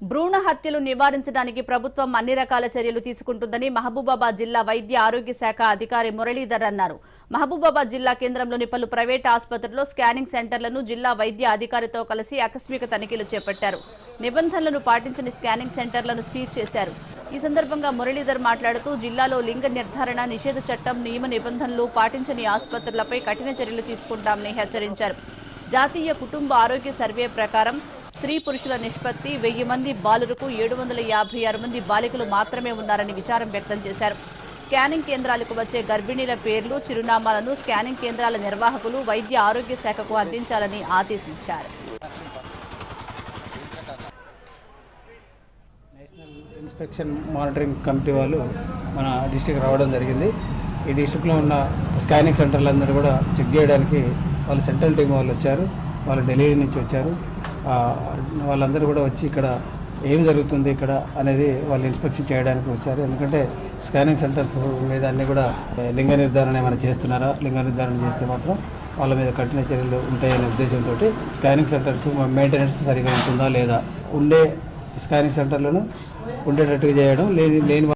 భ్రూణ హత్యలు నివారించడానికి ప్రభుత్వం అన్ని రకాల చర్యలు తీసుకుంటుందని మహబూబాబాద్ జిల్లా వైద్య ఆరోగ్య శాఖ అధికారి మురళీధర్ అన్నారు. మహబూబాబాద్ జిల్లా కేంద్రంలోని పలు ప్రైవేట్ ఆసుపత్రుల్లో స్కానింగ్ సెంటర్లను జిల్లా వైద్య అధికారితో కలిసి ఆకస్మిక తనిఖీలు చేపట్టారు. నిబంధనలను పాటించని స్కానింగ్ సెంటర్లను సీజ్ చేశారు. ఈ సందర్భంగా మురళీధర్ మాట్లాడుతూ జిల్లాలో లింగ నిర్ధారణ నిషేధ చట్టం నియమ నిబంధనలు పాటించని ఆసుపత్రులపై కఠిన చర్యలు తీసుకుంటామని హెచ్చరించారు. జాతీయ కుటుంబ ఆరోగ్య సర్వే ప్రకారం స్త్రీ పురుషుల నిష్పత్తి వెయ్యి మంది బాలులకు ఏడు వందల యాభై ఆరు మంది బాలికలు మాత్రమే ఉన్నారని విచారం వ్యక్తం చేశారు. స్కానింగ్ కేంద్రాలకు వచ్చే గర్భిణీల పేర్లు చిరునామాలను స్కానింగ్ కేంద్రాల నిర్వాహకులు వైద్య ఆరోగ్య శాఖకు అందించాలని ఆదేశించారు. నేషనల్ ఇన్స్పెక్షన్ మానిటరింగ్ కమిటీ వాళ్ళు మన డిస్టిక్ రావడం జరిగింది. ఈ డిస్టిక్లో ఉన్న స్కానింగ్ సెంటర్లందరూ కూడా చెక్ చేయడానికి వాళ్ళు సెంట్రల్ టీం వాళ్ళు వచ్చారు. వాళ్ళు ఢిల్లీ నుంచి వచ్చారు. వాళ్ళందరూ కూడా వచ్చి ఇక్కడ ఏం జరుగుతుంది ఇక్కడ అనేది వాళ్ళు ఇన్స్పెక్షన్ చేయడానికి వచ్చారు. ఎందుకంటే స్కానింగ్ సెంటర్స్ మీద అన్నీ కూడా లింగ నిర్ధారణ ఏమైనా చేస్తున్నారా? లింగ నిర్ధారణ చేస్తే మాత్రం వాళ్ళ మీద కఠిన చర్యలు ఉంటాయనే ఉద్దేశంతో స్కానింగ్ సెంటర్స్ మెయింటెనెన్స్ సరిగా ఉంటుందా లేదా? ఉండే స్కానింగ్ సెంటర్లను ఉండేటట్టుగా చేయడం లేని లేని